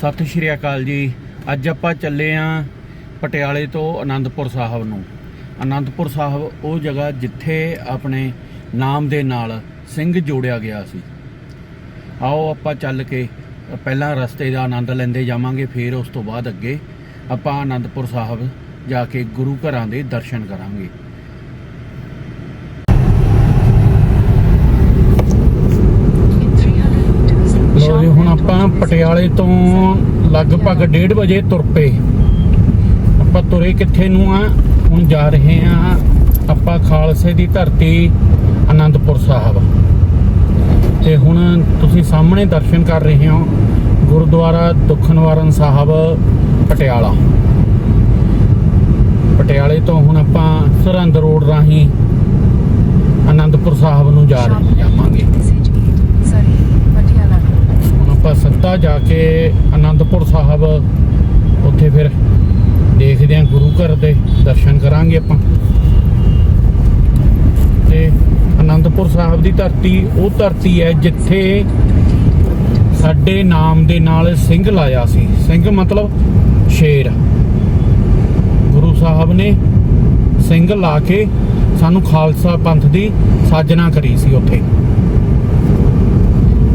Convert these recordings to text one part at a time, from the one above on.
ਸਤਿ ਸ਼੍ਰੀ ਅਕਾਲ ਜੀ। ਅੱਜ ਆਪਾਂ ਚੱਲੇ ਆਂ ਪਟਿਆਲੇ ਤੋਂ ਆਨੰਦਪੁਰ ਸਾਹਿਬ ਨੂੰ। ਆਨੰਦਪੁਰ ਸਾਹਿਬ ਉਹ ਜਗ੍ਹਾ ਜਿੱਥੇ ਆਪਣੇ ਨਾਮ ਦੇ ਨਾਲ ਸਿੰਘ ਜੋੜਿਆ ਗਿਆ ਸੀ। ਆਓ ਆਪਾਂ ਚੱਲ ਕੇ ਪਹਿਲਾਂ ਰਸਤੇ ਦਾ ਆਨੰਦ ਲੈਂਦੇ ਜਾਵਾਂਗੇ, ਫਿਰ ਉਸ ਤੋਂ ਬਾਅਦ ਅੱਗੇ ਆਪਾਂ ਆਨੰਦਪੁਰ ਸਾਹਿਬ ਜਾ ਕੇ ਗੁਰੂ ਘਰਾਂ ਦੇ ਦਰਸ਼ਨ ਕਰਾਂਗੇ ਲੋ ਜੀ ਹੁਣ ਆਪਾਂ ਪਟਿਆਲੇ ਤੋਂ ਲਗਭਗ 1:30 ਵਜੇ ਤੁਰ ਪਏ। ਆਪਾਂ ਤੁਰੇ ਕਿੱਥੇ ਨੂੰ ਆ? ਹੁਣ ਜਾ ਰਹੇ ਆ ਆਪਾਂ ਖਾਲਸੇ ਦੀ ਧਰਤੀ ਆਨੰਦਪੁਰ ਸਾਹਿਬ। ਤੇ ਹੁਣ ਤੁਸੀਂ ਸਾਹਮਣੇ ਦਰਸ਼ਨ ਕਰ ਰਹੇ ਹੋ ਗੁਰਦੁਆਰਾ ਦੁੱਖ ਨਿਵਾਰਨ ਸਾਹਿਬ, ਪਟਿਆਲਾ। ਪਟਿਆਲੇ ਤੋਂ ਹੁਣ ਆਪਾਂ ਸਰਹੰਦ ਰੋਡ ਰਾਹੀਂ ਆਨੰਦਪੁਰ ਸਾਹਿਬ ਨੂੰ ਜਾ ਰਹੇ ਜਾਵਾਂਗੇ ਹੁਣ ਆਪਾਂ ਸਿੱਧਾ ਜਾ ਕੇ ਆਨੰਦਪੁਰ ਸਾਹਿਬ, ਉੱਥੇ ਫਿਰ ਦੇਖਦੇ ਹਾਂ ਗੁਰੂ ਘਰ ਦੇ ਦਰਸ਼ਨ ਕਰਾਂਗੇ ਆਪਾਂ। ਤੇ ਆਨੰਦਪੁਰ ਸਾਹਿਬ ਦੀ ਧਰਤੀ, ਉਹ ਧਰਤੀ ਹੈ ਜਿੱਥੇ ਸਾਡੇ ਨਾਮ ਦੇ ਨਾਲ ਸਿੰਘ ਲਾਇਆ ਸੀ। ਸਿੰਘ ਮਤਲਬ ਸ਼ੇਰ। ਗੁਰੂ ਸਾਹਿਬ ਨੇ ਸਿੰਘ ਲਾ ਕੇ ਸਾਨੂੰ ਖਾਲਸਾ ਪੰਥ ਦੀ ਸਾਜਨਾ ਕਰੀ ਸੀ ਉੱਥੇ।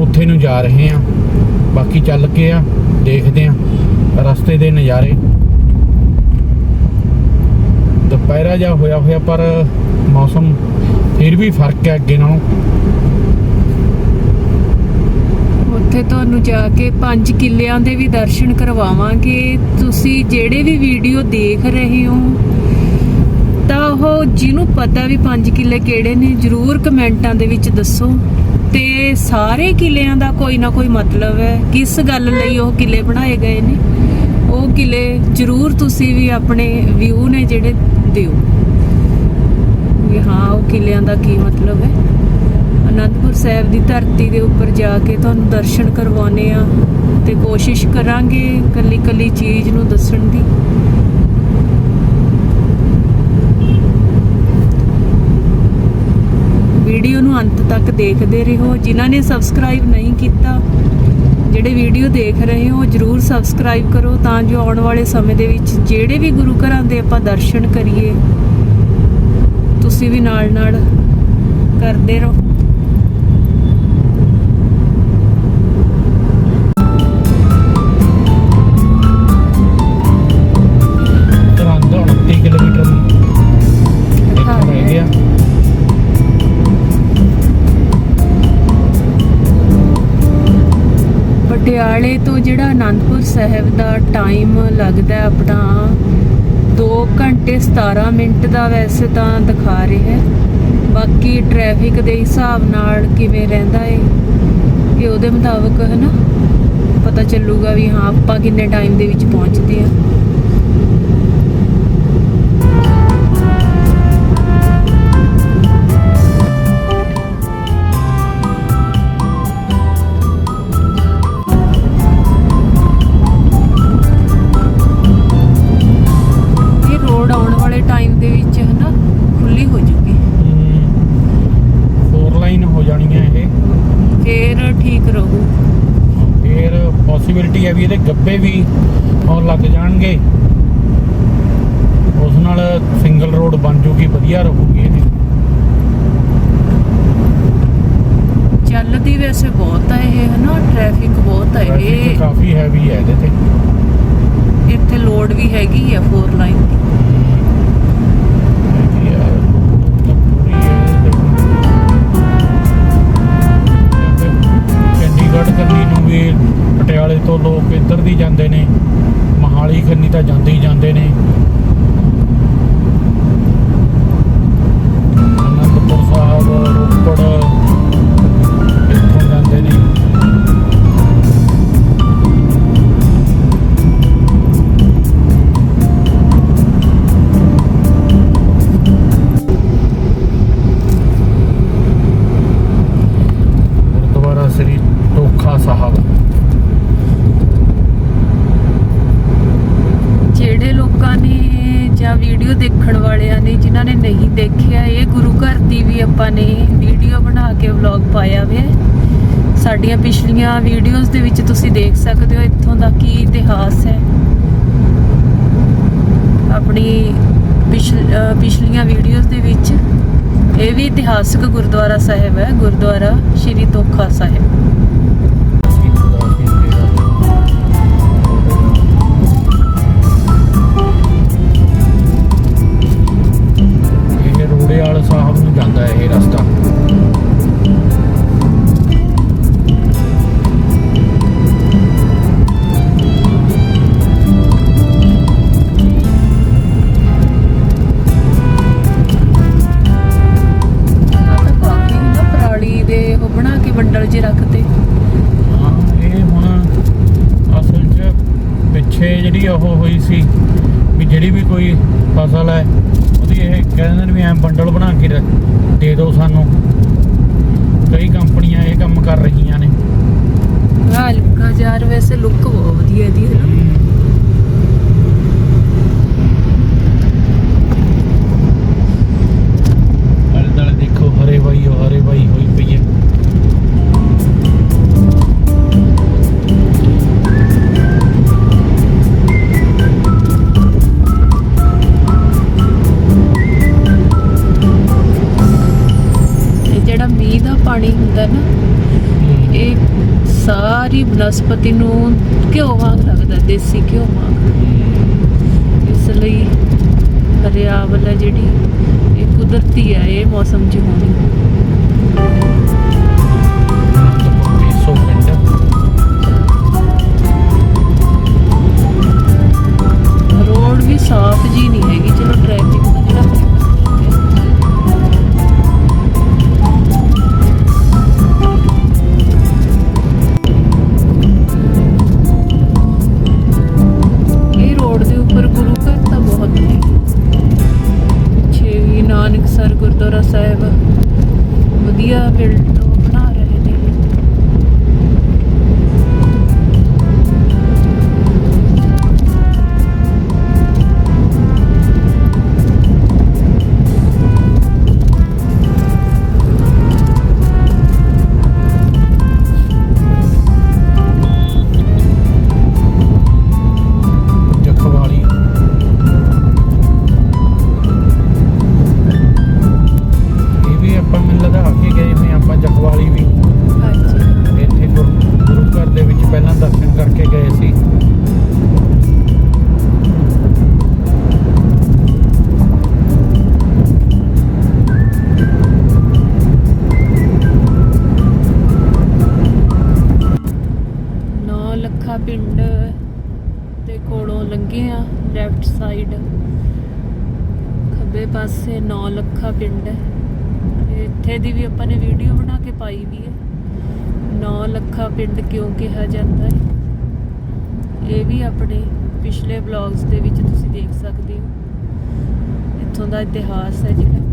ਉੱਥੇ ਨੂੰ ਜਾ ਰਹੇ ਹਾਂ। ਬਾਕੀ ਚੱਲ ਕੇ ਆ, ਦੇਖਦੇ ਆ ਰਸਤੇ ਦੇ ਨਜ਼ਾਰੇ। ਦੁਪਹਿਰਾ ਜਾ ਹੋਇਆ ਹੋਇਆ, ਪਰ ਮੌਸਮ ਫਿਰ ਵੀ ਫ਼ਰਕ ਹੈ ਅੱਗੇ ਨਾਲੋਂ। ਉੱਥੇ ਤੁਹਾਨੂੰ ਜਾ ਕੇ ਪੰਜ ਕਿੱਲਿਆਂ ਦੇ ਵੀ ਦਰਸ਼ਨ ਕਰਵਾਵਾਂਗੇ। ਤੁਸੀਂ ਜਿਹੜੇ ਵੀ ਵੀਡੀਓ ਦੇਖ ਰਹੇ ਹੋ, ਤਾਂ ਉਹ ਜਿਹਨੂੰ ਪਤਾ ਵੀ ਪੰਜ ਕਿੱਲੇ ਕਿਹੜੇ ਨੇ, ਜਰੂਰ ਕਮੈਂਟਾਂ ਦੇ ਵਿੱਚ ਦੱਸੋ। ਤੇ ਸਾਰੇ ਕਿਲਿਆਂ ਦਾ ਕੋਈ ਨਾ ਕੋਈ ਮਤਲਬ ਹੈ ਕਿਸ ਗੱਲ ਲਈ ਉਹ ਕਿੱਲੇ ਬਣਾਏ ਗਏ ਨੇ। ਉਹ ਕਿੱਲੇ ਜਰੂਰ ਤੁਸੀਂ ਵੀ ਆਪਣੇ ਵਿਊ ਨੇ ਜਿਹੜੇ ਦਿਓ। ਵੀ ਹਾਂ, ਉਹ ਕਿਲਿਆਂ ਦਾ ਕੀ ਮਤਲਬ ਹੈ? ਅਨੰਦਪੁਰ ਸਾਹਿਬ ਦੀ ਧਰਤੀ ਦੇ ਉੱਪਰ ਜਾ ਕੇ ਤੁਹਾਨੂੰ ਦਰਸ਼ਨ ਕਰਵਾਉਣੇ ਆ ਤੇ ਕੋਸ਼ਿਸ਼ ਕਰਾਂਗੇ ਕੱਲੀ ਕੱਲੀ ਚੀਜ਼ ਨੂੰ ਦੱਸਣ ਦੀ ਵੀਡੀਓ ਨੂੰ ਅੰਤ ਤੱਕ ਦੇਖਦੇ ਰਹੋ। ਜਿਨ੍ਹਾਂ ਨੇ ਸਬਸਕ੍ਰਾਈਬ ਨਹੀਂ ਕੀਤਾ, ਜਿਹੜੇ ਵੀਡੀਓ ਦੇਖ ਰਹੇ ਹੋ, ਜਰੂਰ ਸਬਸਕ੍ਰਾਈਬ ਕਰੋ ਤਾਂ ਜੋ ਆਉਣ ਵਾਲੇ ਸਮੇਂ ਦੇ ਵਿੱਚ ਜਿਹੜੇ ਵੀ ਗੁਰੂ ਘਰਾਂ ਦੇ ਆਪਾਂ ਦਰਸ਼ਨ ਕਰੀਏ, ਤੁਸੀਂ ਵੀ ਨਾਲ ਨਾਲ ਕਰਦੇ ਰਹੋ। ਜਿਹੜਾ ਆਨੰਦਪੁਰ ਸਾਹਿਬ ਦਾ ਟਾਈਮ ਲੱਗਦਾ ਆਪਣਾ 2 ਘੰਟੇ 17 ਮਿੰਟ ਦਾ ਵੈਸੇ ਤਾਂ ਦਿਖਾ ਰਿਹਾ ਹੈ। ਬਾਕੀ ਟ੍ਰੈਫਿਕ ਦੇ ਹਿਸਾਬ ਨਾਲ ਕਿਵੇਂ ਰਹਿੰਦਾ ਏ, ਇਹ ਉਹਦੇ ਮੁਤਾਬਕ ਹੈ ਨਾ। ਪਤਾ ਚੱਲੂਗਾ ਵੀ ਹਾਂ, ਆਪਾਂ ਕਿੰਨੇ ਟਾਈਮ ਦੇ ਵਿੱਚ ਪਹੁੰਚਦੇ ਆ ਇਹਦੇ ਗੱਬੇ ਵੀ ਆਉਣ ਲੱਗ ਜਾਣਗੇ। ਉਸ ਨਾਲ ਸਿੰਗਲ ਰੋਡ ਬਣ ਜੂਗੀ ਵਧੀਆ ਰਹੂਗੀ ਇਹਦੀ। ਚੱਲਦੀ ਵੈਸੇ ਬਹੁਤ ਹੈ ਇਹ ਹਨਾ? ਟ੍ਰੈਫਿਕ ਬਹੁਤ ਹੈ ਇਹ। ਕਾਫੀ ਹੈਵੀ ਹੈ ਇਹਦੇ ਤੇ। ਇੱਥੇ ਲੋਡ ਵੀ ਹੈਗੀ ਆ 4 ਲਾਈਨ ਦੀ। ਤੋਂ ਲੋਕ ਇੱਧਰ ਦੀ ਜਾਂਦੇ ਨੇ ਮਹਾਲੀ ਖੰਨੀ ਤਾਂ ਜਾਂਦੇ ਹੀ ਜਾਂਦੇ ਨੇ। ਆਪਾਂ ਨੇ ਵੀਡੀਓ ਬਣਾ ਕੇ ਵਲੌਗ ਪਾਇਆ ਵੇ। ਸਾਡੀਆਂ ਪਿਛਲੀਆਂ ਵੀਡੀਓਜ਼ ਦੇ ਵਿੱਚ ਤੁਸੀਂ ਦੇਖ ਸਕਦੇ ਹੋ ਇੱਥੋਂ ਦਾ ਕੀ ਇਤਿਹਾਸ ਹੈ। ਆਪਣੀ ਪਿਛਲੀਆਂ ਵੀਡੀਓਜ਼ ਦੇ ਵਿੱਚ ਇਹ ਵੀ ਇਤਿਹਾਸਕ ਗੁਰਦੁਆਰਾ ਸਾਹਿਬ ਹੈ, ਗੁਰਦੁਆਰਾ ਸ਼੍ਰੀ ਤੋਖਾ ਸਾਹਿਬ। ਜਿਹੜੀ ਉਹ ਹੋਈ ਸੀ ਵੀ ਜਿਹੜੀ ਵੀ ਕੋਈ ਫਸਲ ਹੈ, ਉਹਦੀ ਇਹ ਕਹਿੰਦੇ ਨੇ ਵੀ ਐਂ ਬੰਡਲ ਬਣਾ ਕੇ ਦੇ ਦਿਓ ਸਾਨੂੰ। ਕਈ ਕੰਪਨੀਆਂ ਇਹ ਕੰਮ ਕਰ ਰਹੀਆਂ ਨੇ। ਹਲਕਾ ਯਾਰ ਵੈਸੇ ਲੁੱਕ ਬਹੁਤ ਵਧੀਆ ਇਹਦੀ, ਹੈ ਨਾ? ਪਤੀ ਨੂੰ ਘਿਓ ਵਾਂਗ ਲੱਗਦਾ ਦੇਸੀ ਘਿਓ ਵਾਂਗ। ਇਸ ਲਈ ਹਰਿਆਵਲ ਹੈ ਜਿਹੜੀ, ਇਹ ਕੁਦਰਤੀ ਹੈ, ਇਹ ਮੌਸਮ 'ਚ ਹੋਣੀ। ਨਾਨਕਸਰ ਗੁਰਦੁਆਰਾ ਸਾਹਿਬ। ਵਧੀਆ ਬਿਲਡ ਪਿੰਡ ਦੇ ਕੋਲੋਂ ਲੰਘੇ ਆ ਲੈਫਟ ਸਾਈਡ ਖੱਬੇ ਪਾਸੇ ਨੌ ਲੱਖਾ ਪਿੰਡ ਹੈ। ਇੱਥੇ ਦੀ ਵੀ ਆਪਾਂ ਨੇ ਵੀਡੀਓ ਬਣਾ ਕੇ ਪਾਈ ਵੀ ਹੈ। ਨੌ ਲੱਖਾ ਪਿੰਡ ਕਿਉਂ ਕਿਹਾ ਜਾਂਦਾ ਹੈ? ਇਹ ਵੀ ਆਪਣੇ ਪਿਛਲੇ ਵਲੌਗਸ ਦੇ ਵਿੱਚ ਤੁਸੀਂ ਦੇਖ ਸਕਦੇ ਹੋ। ਇੱਥੋਂ ਦਾ ਇਤਿਹਾਸ ਹੈ ਜਿਹੜਾ।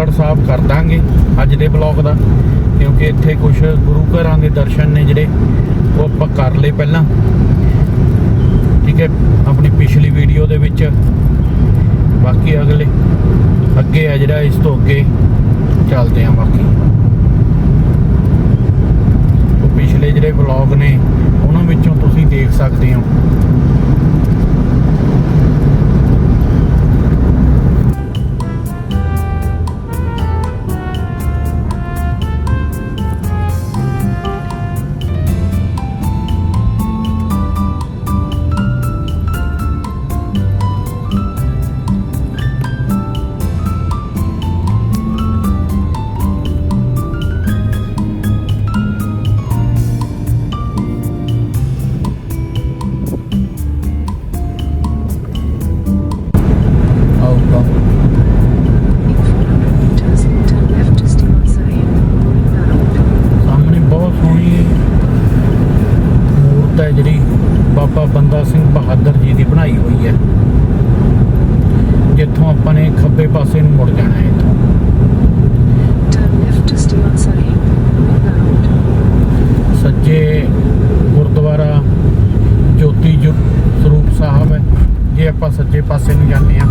ਫਤਿਹਗੜ੍ਹ ਸਾਹਿਬ ਕਰ ਦਾਂਗੇ ਅੱਜ ਦੇ ਬਲੌਗ ਦਾ, ਕਿਉਂਕਿ ਇੱਥੇ ਕੁਝ ਗੁਰੂ ਘਰਾਂ ਦੇ ਦਰਸ਼ਨ ਨੇ ਜਿਹੜੇ, ਉਹ ਆਪਾਂ ਕਰ ਲਏ ਪਹਿਲਾਂ। ਠੀਕ ਹੈ, ਆਪਣੀ ਪਿਛਲੀ ਵੀਡੀਓ ਦੇ ਵਿੱਚ। ਬਾਕੀ ਅਗਲੇ, ਅੱਗੇ ਆ ਜਿਹੜਾ ਇਸ ਤੋਂ ਅੱਗੇ ਚੱਲਦੇ ਆ ਬਾਕੀ। ਉਹ ਪਿਛਲੇ ਜਿਹੜੇ ਵਲੌਗ ਨੇ, ਉਹਨਾਂ ਵਿੱਚੋਂ ਤੁਸੀਂ ਦੇਖ ਸਕਦੇ ਹੋ। ਸੱਜੇ ਪਾਸੇ ਨੂੰ ਜਾਂਦੇ ਆ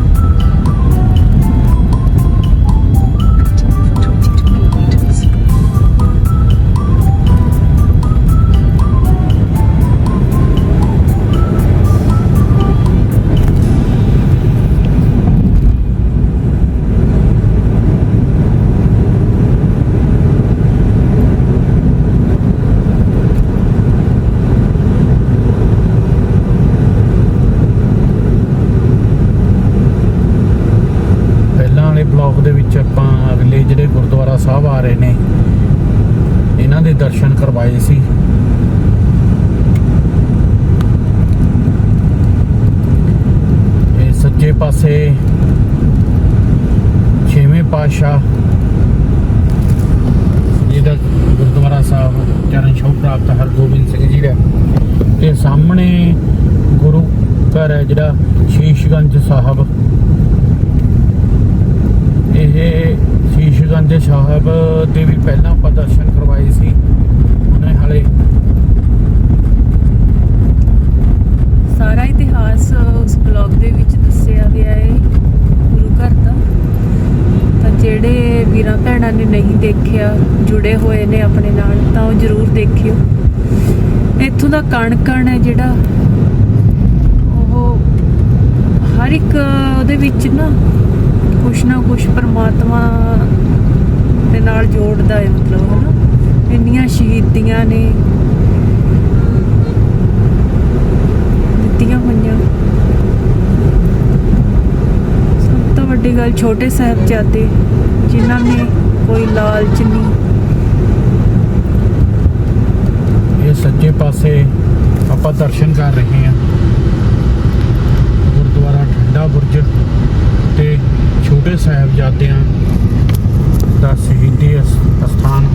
ਘਰ ਹੈ ਜਿਹੜਾ ਸ਼ੀਸ਼ਗੰਜ ਸਾਹਿਬ। ਇਹ ਸ਼ੀਸ਼ਗੰਜ ਸਾਹਿਬ ਦੇ ਵੀ ਪਹਿਲਾਂ ਆਪਾਂ ਦਰਸ਼ਨ ਕਰਵਾਏ ਸੀ। ਉਹਨੇ ਹਾਲੇ ਸਾਰਾ ਇਤਿਹਾਸ ਉਸ ਬਲੌਗ ਦੇ ਵਿੱਚ ਦੱਸਿਆ ਗਿਆ ਹੈ ਗੁਰੂ ਘਰ ਦਾ। ਤਾਂ ਜਿਹੜੇ ਵੀਰਾਂ ਭੈਣਾਂ ਨੇ ਨਹੀਂ ਦੇਖਿਆ, ਜੁੜੇ ਹੋਏ ਨੇ ਆਪਣੇ ਨਾਲ, ਤਾਂ ਉਹ ਜ਼ਰੂਰ ਦੇਖਿਓ। ਇੱਥੋਂ ਦਾ ਕਣ ਕਣ ਹੈ ਜਿਹੜਾ ਹਰ ਇੱਕ ਉਹਦੇ ਵਿੱਚ ਨਾ ਕੁਛ ਨਾ ਕੁਛ ਪਰਮਾਤਮਾ ਦੇ ਨਾਲ ਜੋੜਦਾ ਹੈ, ਮਤਲਬ ਹਨਾ। ਇੰਨੀਆਂ ਸ਼ਹੀਦੀਆਂ ਨੇ। ਦਿੱਤੀਆਂ ਹੋਈਆਂ। ਸਭ ਤੋਂ ਵੱਡੀ ਗੱਲ ਛੋਟੇ ਸਾਹਿਬਜ਼ਾਦੇ, ਜਿਨ੍ਹਾਂ ਨੇ ਕੋਈ ਲਾਲਚ ਨਹੀਂ। ਇਹ ਸੱਜੇ ਪਾਸੇ ਆਪਾਂ ਦਰਸ਼ਨ ਕਰ ਰਹੇ ਹਾਂ। ਗੁਰਦੁਆਰਾ ਠੰਡਾ ਤੇ ਛੋਟੇ ਸਾਹਿਬਜ਼ਾਦਿਆਂ ਦਾ ਸ਼ਹੀਦੀ ਅਸ- ਅਸਥਾਨ